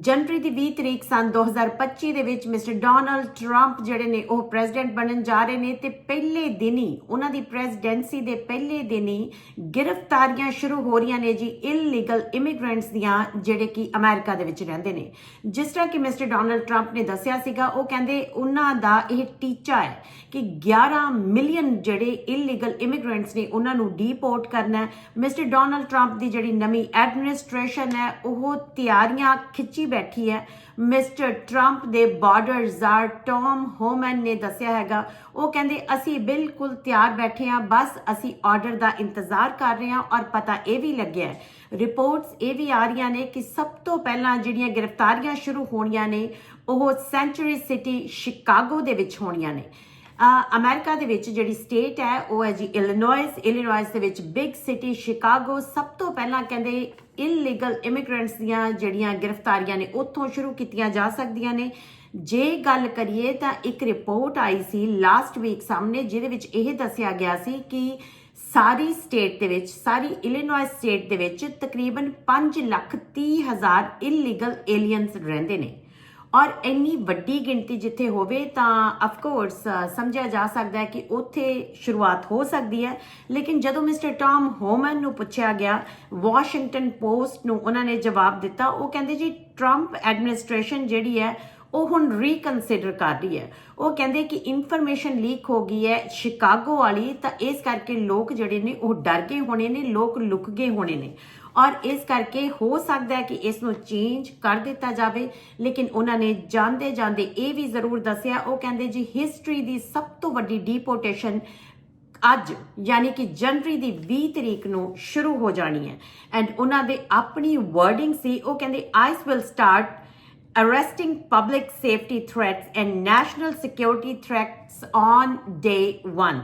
ਜਨਵਰੀ ਦੀ 20 ਤਰੀਕ ਸਨ 2025 ਦੇ ਵਿੱਚ ਮਿਸਟਰ ਡੋਨਲਡ ਟਰੰਪ ਜਿਹੜੇ ਨੇ ਉਹ ਪ੍ਰੈਜ਼ੀਡੈਂਟ ਬਣਨ ਜਾ ਰਹੇ ਨੇ ਤੇ ਪਹਿਲੇ ਦਿਨ ਹੀ ਉਹਨਾਂ ਦੀ ਪ੍ਰੈਜ਼ੀਡੈਂਸੀ ਦੇ ਪਹਿਲੇ ਦਿਨ ਹੀ ਗ੍ਰਿਫਤਾਰੀਆਂ ਸ਼ੁਰੂ ਹੋ ਰਹੀਆਂ ਨੇ ਜੀ ਇਲੀਗਲ ਇਮੀਗ੍ਰੈਂਟਸ ਦੀਆਂ, ਜਿਹੜੇ ਕਿ ਅਮਰੀਕਾ ਦੇ ਵਿੱਚ ਰਹਿੰਦੇ ਨੇ। ਜਿਸ ਤਰ੍ਹਾਂ ਕਿ ਮਿਸਟਰ ਡੋਨਲਡ ਟਰੰਪ ਨੇ ਦੱਸਿਆ ਸੀਗਾ, ਉਹ ਕਹਿੰਦੇ ਉਹਨਾਂ ਦਾ ਇਹ ਟੀਚਾ ਹੈ ਕਿ 11 ਮਿਲੀਅਨ ਜਿਹੜੇ ਇਲੀਗਲ ਇਮੀਗ੍ਰੈਂਟਸ ਨੇ ਉਹਨਾਂ ਨੂੰ ਡੀਪੋਰਟ ਕਰਨਾ ਹੈ। ਮਿਸਟਰ ਡੋਨਲਡ ਟਰੰਪ ਦੀ ਜਿਹੜੀ ਨਵੀਂ ਐਡਮਿਨਿਸਟ੍ਰੇਸ਼ਨ ਹੈ, ਉਹ ਤਿਆਰੀਆਂ ਖਿੱਚੀ ਬੈਠੀ ਹੈ। ਮਿਸਟਰ ਟਰੰਪ ਦੇ ਬਾਰਡਰ ਜ਼ਾਰ ਟੌਮ ਹੋਮਨ ਨੇ ਦੱਸਿਆ ਹੈਗਾ, ਉਹ ਕਹਿੰਦੇ, ਅਸੀਂ ਬਿਲਕੁਲ ਤਿਆਰ ਬੈਠੇ ਹਾਂ, ਬਸ ਅਸੀਂ ਆਰਡਰ ਦਾ ਇੰਤਜ਼ਾਰ ਕਰ ਰਹੇ ਹਾਂ ਔਰ ਪਤਾ ਇਹ ਵੀ ਲੱਗਿਆ ਰਿਪੋਰਟਸ ਇਹ ਵੀ ਆ ਰਹੀਆਂ ਨੇ ਕਿ ਸਭ ਤੋਂ ਪਹਿਲਾਂ ਜਿਹੜੀਆਂ ਗ੍ਰਿਫਤਾਰੀਆਂ ਸ਼ੁਰੂ ਹੋਣੀਆਂ ਨੇ, ਉਹ ਸੈਂਚਰੀ ਸਿਟੀ ਸ਼ਿਕਾਗੋ ਦੇ ਵਿੱਚ ਹੋਣੀਆਂ ਨੇ। ਅਮਰੀਕਾ ਦੇ ਵਿੱਚ ਜਿਹੜੀ ਸਟੇਟ ਹੈ, ਉਹ ਹੈ ਜੀ ਇਲੀਨੋਇਸ ਇਲੀਨੋਇਸ ਦੇ ਵਿੱਚ ਬਿਗ ਸਿਟੀ ਸ਼ਿਕਾਗੋ ਸਭ ਤੋਂ ਪਹਿਲਾਂ ਕਹਿੰਦੇ ਇਲੀਗਲ ਇਮੀਗ੍ਰੈਂਟਸ ਦੀਆਂ ਜਿਹੜੀਆਂ ਗ੍ਰਿਫਤਾਰੀਆਂ ਨੇ, ਉੱਥੋਂ ਸ਼ੁਰੂ ਕੀਤੀਆਂ ਜਾ ਸਕਦੀਆਂ ਨੇ। ਜੇ ਗੱਲ ਕਰੀਏ ਤਾਂ ਇੱਕ ਰਿਪੋਰਟ ਆਈ ਸੀ ਲਾਸਟ ਵੀਕ ਸਾਹਮਣੇ, ਜਿਹਦੇ ਵਿੱਚ ਇਹ ਦੱਸਿਆ ਗਿਆ ਸੀ ਕਿ ਸਾਰੀ ਸਟੇਟ ਦੇ ਵਿੱਚ, ਸਾਰੀ ਇਲੀਨੋਇਸ ਸਟੇਟ ਦੇ ਵਿੱਚ ਤਕਰੀਬਨ 5 ਲੱਖ 30 ਹਜ਼ਾਰ ਇਲੀਗਲ ਏਲੀਅਨਸ ਰਹਿੰਦੇ ਨੇ। ਔਰ ਇੰਨੀ ਵੱਡੀ ਗਿਣਤੀ ਜਿੱਥੇ ਹੋਵੇ ਤਾਂ ਆਫ ਕੋਰਸ ਸਮਝਿਆ ਜਾ ਸਕਦਾ ਹੈ ਕਿ ਉੱਥੇ ਸ਼ੁਰੂਆਤ ਹੋ ਸਕਦੀ ਹੈ। ਲੇਕਿਨ ਜਦੋਂ ਮਿਸਟਰ ਟਾਮ ਹੋਮਨ ਨੂੰ ਪੁੱਛਿਆ ਗਿਆ ਵਾਸ਼ਿੰਗਟਨ ਪੋਸਟ ਨੂੰ ਉਹਨਾਂ ਨੇ ਜਵਾਬ ਦਿੱਤਾ, ਉਹ ਕਹਿੰਦੇ ਜੀ ਟਰੰਪ ਐਡਮਿਨਿਸਟ੍ਰੇਸ਼ਨ ਜਿਹੜੀ ਹੈ, ਉਹ ਹੁਣ ਰੀਕਨਸੀਡਰ ਕਰ ਰਹੀ ਹੈ। ਉਹ ਕਹਿੰਦੇ ਕਿ ਇਨਫੋਰਮੇਸ਼ਨ ਲੀਕ ਹੋ ਗਈ ਹੈ ਸ਼ਿਕਾਗੋ ਵਾਲੀ, ਤਾਂ ਇਸ ਕਰਕੇ ਲੋਕ ਜਿਹੜੇ ਨੇ ਉਹ ਡਰ ਗਏ ਹੋਣੇ ਨੇ, ਲੋਕ ਲੁਕ ਗਏ ਹੋਣੇ ਨੇ। ਔਰ ਇਸ ਕਰਕੇ ਹੋ ਸਕਦਾ ਹੈ ਕਿ ਇਸ ਨੂੰ ਚੇਂਜ ਕਰ ਦਿੱਤਾ ਜਾਵੇ। ਲੇਕਿਨ ਉਹਨਾਂ ਨੇ ਜਾਂਦੇ ਜਾਂਦੇ ਇਹ ਵੀ ਜ਼ਰੂਰ ਦੱਸਿਆ। ਉਹ ਕਹਿੰਦੇ ਜੀ ਹਿਸਟਰੀ ਦੀ ਸਭ ਤੋਂ ਵੱਡੀ ਡੀਪੋਰਟੇਸ਼ਨ ਅੱਜ, ਯਾਨੀ ਕਿ ਜਨਵਰੀ ਦੀ 20 ਤਰੀਕ ਨੂੰ ਸ਼ੁਰੂ ਹੋ ਜਾਣੀ ਹੈ। ਐਂਡ ਉਹਨਾਂ ਦੇ ਆਪਣੀ ਵਰਡਿੰਗ ਸੀ। ਉਹ ਕਹਿੰਦੇ ICE will start arresting public safety threats and national security threats on day 1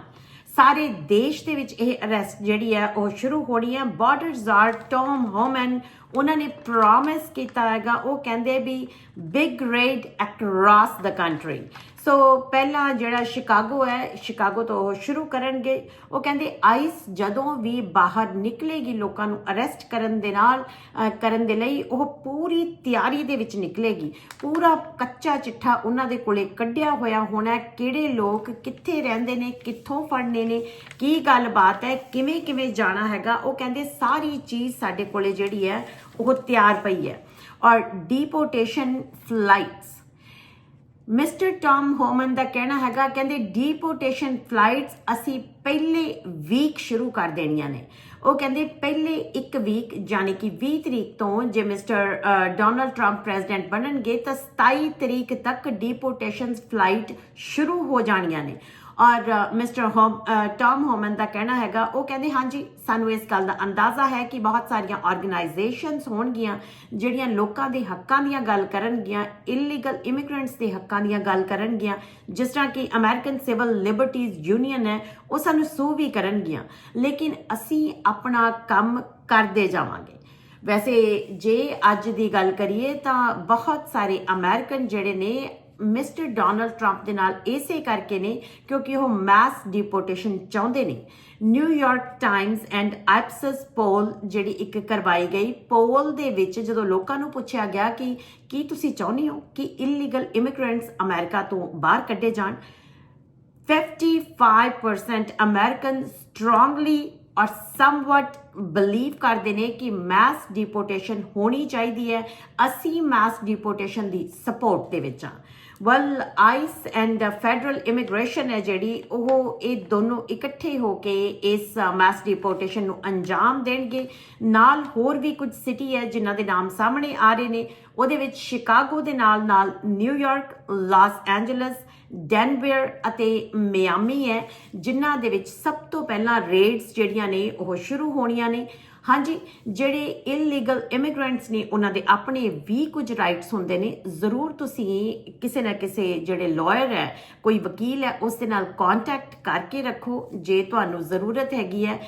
ਸਾਰੇ ਦੇਸ਼ ਦੇ ਵਿੱਚ ਇਹ ਅਰੈਸਟ ਜਿਹੜੀ ਹੈ ਉਹ ਸ਼ੁਰੂ ਹੋਣੀ ਹੈ ਬਾਰਡਰ ਜ਼ਾਰ ਟੌਮ ਹੋਮਨ ਉਹਨਾਂ ਨੇ ਪ੍ਰੋਮਿਸ ਕੀਤਾ ਹੈਗਾ, ਉਹ ਕਹਿੰਦੇ we big raid across the country so ਪਹਿਲਾ ਜਿਹੜਾ ਸ਼ਿਕਾਗੋ ਹੈ ਸ਼ਿਕਾਗੋ ਤੋਂ ਉਹ ਸ਼ੁਰੂ ਕਰਨਗੇ। ਉਹ ਕਹਿੰਦੇ ਆਈਸ ਜਦੋਂ ਵੀ ਬਾਹਰ ਨਿਕਲੇਗੀ ਲੋਕਾਂ ਨੂੰ ਅਰੈਸਟ ਕਰਨ ਦੇ ਨਾਲ ਕਰਨ ਦੇ ਲਈ, ਉਹ ਪੂਰੀ ਤਿਆਰੀ ਦੇ ਵਿੱਚ ਨਿਕਲੇਗੀ। ਪੂਰਾ ਕੱਚਾ ਚਿੱਠਾ ਉਹਨਾਂ ਦੇ ਕੋਲੇ ਕੱਢਿਆ ਹੋਇਆ ਹੋਣਾ ਕਿਹੜੇ ਲੋਕ ਕਿੱਥੇ ਰਹਿੰਦੇ ਨੇ, ਕਿੱਥੋਂ ਫੜਨੇ ਨੇ, ਕੀ ਗੱਲਬਾਤ ਹੈ, ਕਿਵੇਂ ਕਿਵੇਂ ਜਾਣਾ ਹੈਗਾ। ਉਹ ਕਹਿੰਦੇ, ਸਾਰੀ ਚੀਜ਼ ਸਾਡੇ ਕੋਲੇ ਜਿਹੜੀ ਹੈ, ਉਹ ਤਿਆਰ ਪਈ ਹੈ। ਔਰ deportation flights mister Tom Homan ਦਾ ਕਹਿਣਾ ਹੈਗਾ, ਕਹਿੰਦੇ ਡੀਪੋਰਟੇਸ਼ਨ ਫਲਾਈਟਸ ਅਸੀਂ ਪਹਿਲੇ ਵੀਕ ਸ਼ੁਰੂ ਕਰ ਦੇਣੀਆਂ ਨੇ। ਉਹ ਕਹਿੰਦੇ ਪਹਿਲੇ ਇੱਕ ਵੀਕ ਯਾਨੀ ਕਿ 20 ਤਰੀਕ ਤੋਂ ਜੇ ਮਿਸਟਰ ਡੋਨਲਡ ਟਰੰਪ ਪ੍ਰੈਜ਼ੀਡੈਂਟ ਬਣਨਗੇ, ਤਾਂ 27 ਤਰੀਕ ਤੱਕ ਡੀਪੋਰਟੇਸ਼ਨ ਫਲਾਈਟ ਸ਼ੁਰੂ ਹੋ ਜਾਣੀਆਂ ਨੇ। ਔਰ ਮਿਸਟਰ ਹੋਮ ਟਾਮ ਹੋਮਨ ਦਾ ਕਹਿਣਾ ਹੈਗਾ, ਉਹ ਕਹਿੰਦੇ, ਹਾਂਜੀ, ਸਾਨੂੰ ਇਸ ਗੱਲ ਦਾ ਅੰਦਾਜ਼ਾ ਹੈ ਕਿ ਬਹੁਤ ਸਾਰੀਆਂ ਆਰਗੇਨਾਈਜੇਸ਼ਨਸ ਹੋਣਗੀਆਂ, ਜਿਹੜੀਆਂ ਲੋਕਾਂ ਦੇ ਹੱਕਾਂ ਦੀਆਂ ਗੱਲ ਕਰਨਗੀਆਂ ਇਲੀਗਲ ਇਮੀਗ੍ਰੈਂਟਸ ਦੇ ਹੱਕਾਂ ਦੀਆਂ ਗੱਲ ਕਰਨਗੀਆਂ, ਜਿਸ ਤਰ੍ਹਾਂ ਕਿ ਅਮਰੀਕਨ ਸਿਵਲ ਲਿਬਰਟੀਜ਼ ਯੂਨੀਅਨ ਹੈ, ਉਹ ਸਾਨੂੰ ਸੂ ਵੀ ਕਰਨਗੀਆਂ। ਲੇਕਿਨ ਅਸੀਂ ਆਪਣਾ ਕੰਮ ਕਰਦੇ ਜਾਵਾਂਗੇ। ਵੈਸੇ ਜੇ ਅੱਜ ਦੀ ਗੱਲ ਕਰੀਏ ਤਾਂ ਬਹੁਤ ਸਾਰੇ ਅਮਰੀਕਨ ਜਿਹੜੇ ਨੇ ਮਿਸਟਰ ਡੋਨਲਡ ਟਰੰਪ ਦੇ ਨਾਲ ਇਸੇ ਕਰਕੇ ਨੇ ਕਿਉਂਕਿ ਉਹ ਮੈਸ ਡਿਪੋਰਟੇਸ਼ਨ ਚਾਹੁੰਦੇ ਨੇ। New York Times and Ipsos poll ਜਿਹੜੀ ਇੱਕ ਕਰਵਾਈ ਗਈ ਪੋਲ ਦੇ ਵਿੱਚ ਜਦੋਂ ਲੋਕਾਂ ਨੂੰ ਪੁੱਛਿਆ ਗਿਆ ਕਿ ਕੀ ਤੁਸੀਂ ਚਾਹੁੰਦੇ ਹੋ ਕਿ ਇਲੀਗਲ ਇਮੀਗ੍ਰੈਂਟਸ ਅਮਰੀਕਾ ਤੋਂ ਬਾਹਰ ਕੱਢੇ ਜਾਣ 55% ਅਮਰੀਕਨ ਸਟਰੋਂਗਲੀ ਔਰ ਸਮਵਟ ਬਲੀਵ ਕਰਦੇ ਨੇ ਕਿ ਮੈਸ ਡਿਪੋਰਟੇਸ਼ਨ ਹੋਣੀ ਚਾਹੀਦੀ ਹੈ। ਅਸੀਂ ਮੈਸ ਡਿਪੋਰਟੇਸ਼ਨ ਦੀ ਸਪੋਰਟ ਦੇ ਵਿੱਚ ਆ well ICE and federal immigration ਹੈ ਜਿਹੜੀ ਉਹ ਇਹ ਦੋਨੋਂ ਇਕੱਠੇ ਹੋ ਕੇ ਇਸ ਮੈਸ ਡਿਪੋਰਟੇਸ਼ਨ ਨੂੰ ਅੰਜਾਮ ਦੇਣਗੇ। ਨਾਲ ਹੋਰ ਵੀ ਕੁਝ ਸਿਟੀ ਹੈ ਜਿਨ੍ਹਾਂ ਦੇ ਨਾਮ ਸਾਹਮਣੇ ਆ ਰਹੇ ਨੇ। ਉਹਦੇ ਵਿੱਚ ਸ਼ਿਕਾਗੋ ਦੇ ਨਾਲ ਨਾਲ New York Los Angeles Denver ਅਤੇ ਮਿਆਮੀ ਹੈ, ਜਿਨ੍ਹਾਂ ਦੇ ਵਿੱਚ ਸਭ ਤੋਂ ਪਹਿਲਾਂ ਰੇਡਸ ਜਿਹੜੀਆਂ ਨੇ ਉਹ ਸ਼ੁਰੂ ਹੋਣੀਆਂ ਨੇ। ਹਾਂਜੀ, ਜਿਹੜੇ ਇਲੀਗਲ ਇਮੀਗ੍ਰੈਂਟਸ ਨੇ, ਉਹਨਾਂ ਦੇ ਆਪਣੇ ਵੀ ਕੁਝ ਰਾਈਟਸ ਹੁੰਦੇ ਨੇ। ਜ਼ਰੂਰ ਤੁਸੀਂ ਕਿਸੇ ਨਾ ਕਿਸੇ ਜਿਹੜੇ ਲਾਇਰ ਹੈ, ਕੋਈ ਵਕੀਲ ਹੈ, ਉਸ ਦੇ ਨਾਲ ਕੰਟੈਕਟ ਕਰਕੇ ਰੱਖੋ। ਜੇ ਤੁਹਾਨੂੰ ਜ਼ਰੂਰਤ ਹੈਗੀ ਹੈ